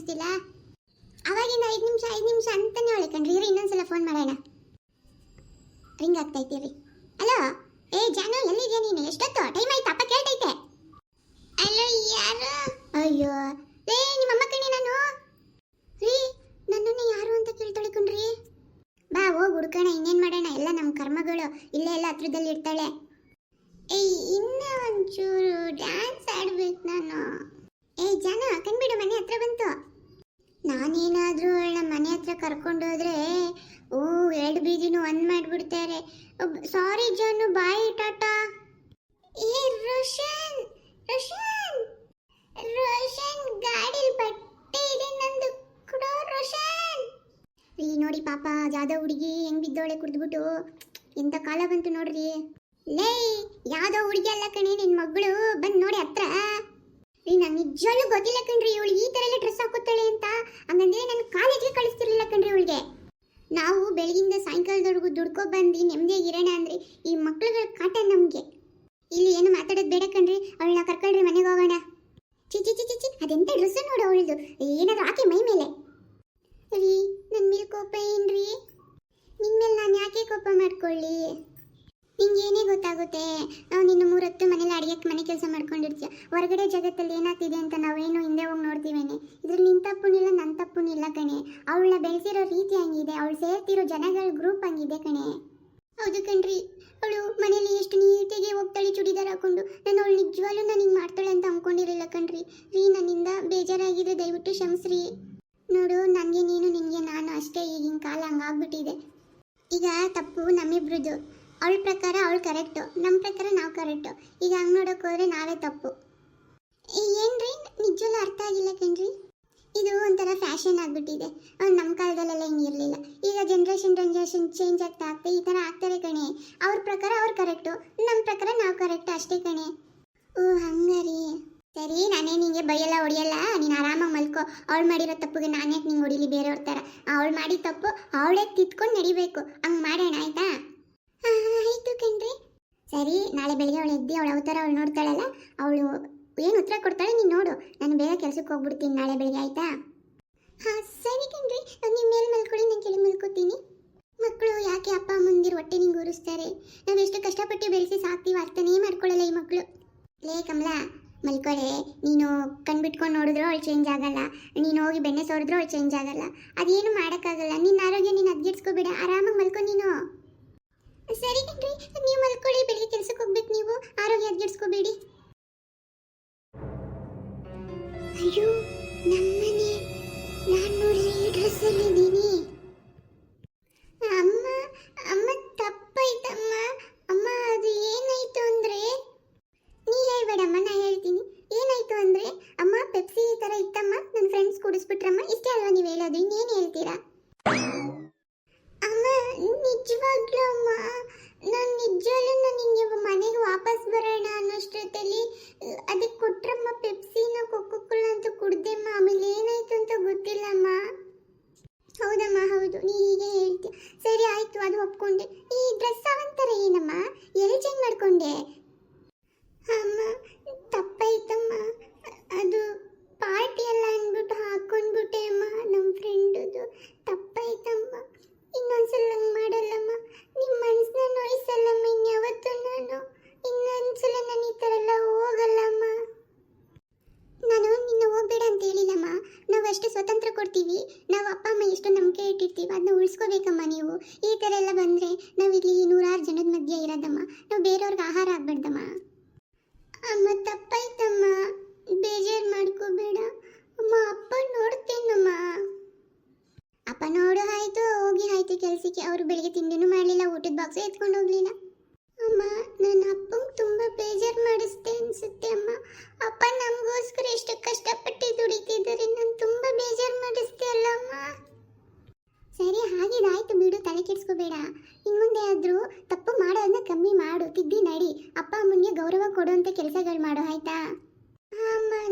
ಅನ್ನಿಸ್ತಿಲ್ಲ ಅವಾಗಿಂದ ಐದು ನಿಮಿಷ ಐದು ನಿಮಿಷ ಅಂತಾನೆ ಅವಳೆ ಕಣ್ರಿ. ಇರಿ ಇನ್ನೊಂದ್ಸಲ ಫೋನ್ ಮಾಡೋಣ. ರಿಂಗ್ ಆಗ್ತೈತಿ ರೀ ಹಲೋ ಏ, ಜಾನು, ಎಲ್ಲಿದ್ಯಾ ನೀನು? ಎಷ್ಟೊತ್ತು? ಟೈಮ್ ಆಯ್ತು, ಅಪ್ಪ ಕೇಳ್ತೈತೆ. ಅಲೋ ಯಾರು? ಅಯ್ಯೋ. ಏ, ನಿಮ್ಮ ಅಮ್ಮ ಕಣಿ ನಾನು? ರೀ, ನನ್ನನ್ನು ಯಾರು ಅಂತ ಕೇಳ್ತಾಳೆ ಬಾ, ಹೋಗಿ ಹುಡ್ಕೋಣ, ಇನ್ನೇನು ಮಾಡೋಣ? ಎಲ್ಲ ನಮ್ಮ ಕರ್ಮಗಳು ಇಲ್ಲೇ ಎಲ್ಲ ಹತ್ರದಲ್ಲಿ ಇರ್ತಾಳೆ ಏಯ್ ಇನ್ನೂ ಒಂಚೂರು ಡ್ಯಾನ್ಸ್ ಆಡ್ಬೇಕು ನಾನು. ಏಯ್ ಜಾನು, ಕಣ್ಬಿಡು, ಮನೆ ಹತ್ರ ಬಂತು. ನಾನೇನಾದ್ರೂ ಅವಳನ್ನ ಮನೆ ಹತ್ರ ಕರ್ಕೊಂಡು ಹೋದ್ರೆ, ಓ, ಎರಡು ಬೀದಿನೂ ಒಂದ್ ಮಾಡಿಬಿಡ್ತಾರೆ. ಸಾರಿ ಜಾನು, ಬಾಯ್, ಟಾಟಾ. ಏ, ರೋಷನ್ ರೋಷನ್ ರೋಷನ್, ಗಾಡಿಲಿ ಬಟ್ಟೆ ಇದೆ ನಂದು, ಕೊಡೋ ರೋಷನ್. ರೀ, ನೋಡಿ ಪಾಪ ಜಾದ ಹುಡುಗಿ ಹೆಂಗ್ ಬಿದ್ದೋಳೆ ಕುಡ್ದ್ಬಿಟ್ಟು. ಎಂತ ಕಾಲ ಬಂತು ನೋಡ್ರಿ. ಲೇ, ಯಾವ್ದೋ ಹುಡುಗಿ ಅಲ್ಲ ಕಣಿ ನಿನ್ ಮಗಳು. ಬಂದ್ ನೋಡಿ ಹತ್ರ. ರೀ ನಾನು ನಿಜವಾಗ್ಲೂ ಗೊತ್ತಿಲ್ಲ ಕಣ್ರಿ ಇವಳು ಈ ತರ ಎಲ್ಲ ಡ್ರೆಸ್ ಹಾಕೋತಾಳೆ ಅಂತ. ಹಂಗಂದ್ರೆ ನಾನು ಕಾಲೇಜ್ಗೆ ಕಳಿಸ್ತಿರ್ಲಿಲ್ಲ ಕಣ್ರಿ ಇವಳಿಗೆ ನಾವು ಬೆಳಗಿಂದ ಸಾಯಂಕಾಲದವರೆಗೂ ದುಡ್ಕೊ ಬಂದು ನೆಮ್ಮದಿಯಾಗಿ ಇರೋಣ ಅಂದ್ರೆ ಈ ಮಕ್ಳುಗಳ ಕಾಟ ನಮಗೆ. ಇಲ್ಲಿ ಏನು ಮಾತಾಡೋದು ಬೇಡ ಕಣ್ರಿ, ಅವಳನ್ನ ಕರ್ಕೊಳ್ರಿ ಮನೆಗೆ ಹೋಗೋಣ. ಚಿ ಚಿ ಚಿ ಅದೆಂತ ಡ್ರೆಸ್ ನೋಡು ಅವಳದು ಏನಾದ್ರು ಹಾಕಿ ಮೈ ಮೇಲೆ. ರೀ ನನ್ನ ಮೇಲೆ ಕೋಪ ಏನ್ರಿ? ನಿನ್ ಮೇಲೆ ನಾನು ಯಾಕೆ ಕೋಪ ಮಾಡ್ಕೊಳ್ಳಿ? ನಿಂಗೆ ಏನೇ ಗೊತ್ತಾಗುತ್ತೆ ನಿನ್ನ ಮೂರತ್ತು ಮನೇಲಿ ಅಡಿಗೆ ಮನೆ ಕೆಲಸ ಮಾಡ್ಕೊಂಡಿರ್ತೀಯ. ಹೊರಗಡೆ ಜಗತ್ತಲ್ಲಿ ಏನಾಗ್ತಿದೆ ಅಂತ ನಾವೇನು ಹಿಂದೆ ಹೋಗಿ ನೋಡ್ತೀವೇನೆ? ಇದ್ರಲ್ಲಿ ನಿನ್ನ ತಪ್ಪುನಿಲ್ಲ ನನ್ನ ತಪ್ಪುನಿಲ್ಲ ಕಣೆ. ಅವಳನ್ನ ಬೆಳೆಸಿರೋ ರೀತಿ ಹಂಗಿದೆ, ಅವಳು ಸೇರ್ತಿರೋ ಜನಗಳ ಗ್ರೂಪ್ ಹಂಗಿದೆ ಕಣೆ. ಹೌದು ಕಣ್ರಿ. ಅವಳು ಮನೇಲಿ ಎಷ್ಟು ನೀಟಾಗಿ ಹೋಗ್ತಾಳೆ ಚೂಡಿದಾರ್ ಹಾಕೊಂಡು. ನಾನು ಅವಳು ನಿಜವಾಗ್ಲೂ ನಾನು ಹಿಂಗೆ ಮಾಡ್ತಾಳೆ ಅಂತ ಅಂದ್ಕೊಂಡಿರಲಿಲ್ಲ ಕಣ್ರಿ. ರೀ, ನನ್ನಿಂದ ಬೇಜಾರಾಗಿದ್ರೆ ದಯವಿಟ್ಟು ಕ್ಷಮಿಸ್ರಿ. ನೋಡು ನನಗೆ ನೀನು, ನಿನಗೆ ನಾನು ಅಷ್ಟೇ, ಈಗಿನ ಕಾಲ ಹಂಗಾಗ್ಬಿಟ್ಟಿದೆ. ಈಗ ತಪ್ಪು ನಮ್ಮಿಬ್ರದ್ದು ಅವಳ ಪ್ರಕಾರ ಅವಳು ಕರೆಕ್ಟು ನಮ್ಮ ಪ್ರಕಾರ ನಾವು ಕರೆಕ್ಟು ಈಗ ಹಂಗೆ ನೋಡೋಕೆ ಹೋದ್ರೆ ನಾವೇ ತಪ್ಪು. ರೀ ನಿಜವಲ್ಲ ಅರ್ಥ ಆಗಿಲ್ಲ ಕಣ್ರಿ. ಇದು ಒಂಥರ ಫ್ಯಾಷನ್ ಆಗ್ಬಿಟ್ಟಿದೆ. ನಮ್ಮ ಕಾಲದಲ್ಲೆಲ್ಲ ಹಿಂಗಿರಲಿಲ್ಲ ಈಗ ಜನ್ರೇಷನ್ ಜನ್ರೇಷನ್ ಚೇಂಜ್ ಆಗ್ತಾ ಆಗ್ತಾ ಈ ಥರ ಆಗ್ತಾರೆ ಕಣೆ. ಅವ್ರ ಪ್ರಕಾರ ಅವ್ರು ಕರೆಕ್ಟು ನಮ್ಮ ಪ್ರಕಾರ ನಾವು ಕರೆಕ್ಟು ಅಷ್ಟೇ ಕಣೆ. ಓ, ಹಂಗಾರಿ. ಸರಿ, ನಾನೇ ನಿಂಗೆ ಬೈಯಲ್ಲ ಹೊಡಿಯಲ್ಲ? ನೀನು ಆರಾಮಾಗಿ ಮಲ್ಕೋ. ಅವಳು ಮಾಡಿರೋ ತಪ್ಪಿಗೆ ನಾನೇ ನಿಂಗೆ ಹೊಡಿಲಿ ಬೇರೆಯವ್ರ ಥರ ಅವಳು ಮಾಡಿದ ತಪ್ಪು ಅವಳೇ ತಿದ್ಕೊಂಡು ನಡಿಬೇಕು. ಹಂಗೆ ಮಾಡೋಣ, ಆಯ್ತಾ? ಆಯ್ತು ಕಣ್ರಿ. ಸರಿ, ನಾಳೆ ಬೆಳಿಗ್ಗೆ ಅವಳು ಎದ್ದು ಅವಳ ಅವತಾರ ಅವಳು ನೋಡ್ತಾಳಲ್ಲ, ಅವಳು ಏನು ಉತ್ತರ ಕೊಡ್ತಾಳೆ ನೀನು ನೋಡು. ನಾನು ಬೇಗ ಕೆಲಸಕ್ಕೆ ಹೋಗ್ಬಿಡ್ತೀನಿ ನಾಳೆ ಬೆಳಿಗ್ಗೆ, ಆಯಿತಾ? ಹಾಂ, ಸರಿ ಕಣ್ರಿ. ನಿಮ್ಮ ಮೇಲೆ ಮಲ್ಕೊಳ್ಳಿ, ನಾನು ಕೆಳಗೆ ಮಲ್ಕೋತೀನಿ. ಮಕ್ಕಳು ಯಾಕೆ ಅಪ್ಪ ಅಮ್ಮಂದಿರು ಹೊಟ್ಟೆ ನಿಂಗೆ ಊರಿಸ್ತಾರೆ ನಾವು ಎಷ್ಟು ಕಷ್ಟಪಟ್ಟು ಬೆಳೆಸಿ ಸಾಕ್ತೀವಿ ಅರ್ಥನೇ ಮಾಡ್ಕೊಳ್ಳಲ್ಲ ಈ ಮಕ್ಕಳು. ಲೇ ಕಮಲಾ, ಮಲ್ಕೊಳೆ. ನೀನು ಕಣ್ಬಿಟ್ಕೊಂಡು ನೋಡಿದ್ರು ಅವಳು ಚೇಂಜ್ ಆಗಲ್ಲ. ನೀನು ಹೋಗಿ ಬೆಣ್ಣೆ ಸೋರಿದ್ರು ಅವಳು ಚೇಂಜ್ ಆಗಲ್ಲ. ಅದೇನು ಮಾಡೋಕ್ಕಾಗಲ್ಲ. ನಿನ್ನ ಆರೋಗ್ಯ ನೀನು ಅದ್ಗಿಡ್ಸ್ಕೊಬೇಡ. ಆರಾಮಾಗಿ ಮಲ್ಕೊ ನೀನು. ಸರಿ ಕಣ್ರಿ, ನೀವು ಮಲ್ಕೊಳ್ಳಿ ಬೆಳಿಗ್ಗೆ ಕೆಲ್ಸಕ್ಕೆ ಹೋಗ್ಬೇಕು ನೀವು. ಆರೋಗ್ಯ ಹದ್ಗೆಡ್ಸ್ಕೋಬೇಡಿ ಅಯ್ಯೋ, ನಮ್ಮನೆ ನಾನು ನೋಡ್ರಿ ಡ್ರೆಸ್ ಅಲ್ಲಿ ಅಮ್ಮ ಅಮ್ಮ ತಪ್ಪಾಯ್ತಮ್ಮ ಅಮ್ಮ ಅದು ಏನಾಯ್ತು ಅಂದ್ರೆ ನೀ ಹೇಳ್ಬೇಡಮ್ಮ ನಾ ಹೇಳ್ತೀನಿ ಏನಾಯ್ತು ಅಂದ್ರೆ ಅಮ್ಮ ಪೆಪ್ಸಿ ಈ ತರ ಇತ್ತಮ್ಮ ನನ್ನ ಫ್ರೆಂಡ್ಸ್ ಕುಡಿಸ್ಬಿಟ್ರಮ್ಮ ಇಷ್ಟೇ ಅಲ್ವಾ ನೀವು ಹೇಳೋದು ಇನ್ನೇನು ಹೇಳ್ತೀರಾ ಅಮ್ಮ ನಿಜವಾಗ್ಲೂ ಅಮ್ಮ? ನಾನು ನಿಜವಾಗ್ಲೂ ನಾನು ಹಿಂಗೆ ಮನೆಗೆ ವಾಪಸ್ ಬರೋಣ ಅನ್ನೋಷ್ಟೊತ್ತಲ್ಲಿ ಅದಕ್ಕೆ ಕೊಟ್ರಮ್ಮ ಪೆಪ್ಸಿನ ಕೊಕ್ಕೋ ಕೋಲಾ ಅಂತ ಕುಡ್ದೆಮ್ಮ. ಆಮೇಲೆ ಏನಾಯ್ತು ಅಂತ ಗೊತ್ತಿಲ್ಲಮ್ಮ. ಹೌದಮ್ಮ, ಹೌದು. ನೀ ಹೀಗೆ ಹೇಳ್ತೀಯ ಸರಿ, ಆಯಿತು. ಅದು ಒಪ್ಕೊಂಡೆ. ಈ ಡ್ರೆಸ್ ಅವಂತರ ಏನಮ್ಮ? ಎಲ್ಲಿ ಚೇಂಜ್ ಮಾಡ್ಕೊಂಡೆ ಅಮ್ಮ ತಪ್ಪಾಯ್ತಮ್ಮ ಅದು ಪಾರ್ಟಿ ಎಲ್ಲ ಅಂದ್ಬಿಟ್ಟು ಹಾಕೊಂಡ್ಬಿಟ್ಟೆ ಅಮ್ಮ ನಮ್ಮ ಫ್ರೆಂಡದು ತಪ್ಪಾಯ್ತಮ್ಮ ಇನ್ನೊಂದ್ಸಲ ಹಂಗೆ ಮಾಡಲ್ಲಮ್ಮ ನಿಮ್ಮ ಮನಸ್ಸನ್ನ ನೋಯಿಸಲ್ಲಮ್ಮ ಇನ್ಯಾವತ್ತೂ ನಾನು ಇನ್ನೊಂದ್ಸಲ ನಾನು ಈ ಥರ ಎಲ್ಲ ಹೋಗಲ್ಲಮ್ಮ ನಾನು ನಿನ್ನ ಹೋಗ್ಬೇಡ ಅಂತ ಹೇಳಿಲ್ಲಮ್ಮ ನಾವು ಅಷ್ಟು ಸ್ವತಂತ್ರ ಕೊಡ್ತೀವಿ. ನಾವು ಅಪ್ಪ, ಅಮ್ಮ ಎಷ್ಟು ನಂಬಿಕೆ ಇಟ್ಟಿರ್ತೀವಿ ಅದನ್ನ ಉಳಿಸ್ಕೋಬೇಕಮ್ಮ ನೀವು. ಈ ಥರ ಎಲ್ಲ ಬಂದರೆ ನಾವಿಲ್ಲಿ ನೂರಾರು ಜನದ ಮಧ್ಯೆ ಇರೋದಮ್ಮ. ನಾವು ಬೇರೆಯವ್ರಿಗೆ ಆಹಾರ ಆಗ್ಬಾರ್ದಮ್ಮ. ಅಮ್ಮ, ತಪ್ಪಾಯ್ತಮ್ಮ. ಬೇಜಾರು ಮಾಡ್ಕೋಬೇಡ. ಅಮ್ಮ, ಅಪ್ಪ ನೋಡ್ತೇನಮ್ಮ. ಅಪ್ಪ ನೋಡು, ಆಯಿತು, ಹೋಗಿ, ಆಯಿತು, ಕೆಲಸಕ್ಕೆ. ಅವರು ಬೆಳಿಗ್ಗೆ ತಿಂಡಿನೂ ಮಾಡಲಿಲ್ಲ, ಊಟದ ಬಾಕ್ಸು ಎತ್ಕೊಂಡು ಹೋಗ್ಲಿಲ್ಲ. ಆಯ್ತು ಬಿಡು, ತಲೆ ಕೆಡಿಸ್ಕೋಬೇಡ. ಇನ್ ಮುಂದೆ ಆದರೂ ತಪ್ಪು ಮಾಡೋದನ್ನ ಕಮ್ಮಿ ಮಾಡು. ತಿದ್ದಿ ನಡಿ. ಅಪ್ಪ ಅಮ್ಮನಿಗೆ ಗೌರವ ಕೊಡುವಂಥ ಕೆಲಸಗಳು ಮಾಡು, ಆಯ್ತಾ? ಅಮ್ಮ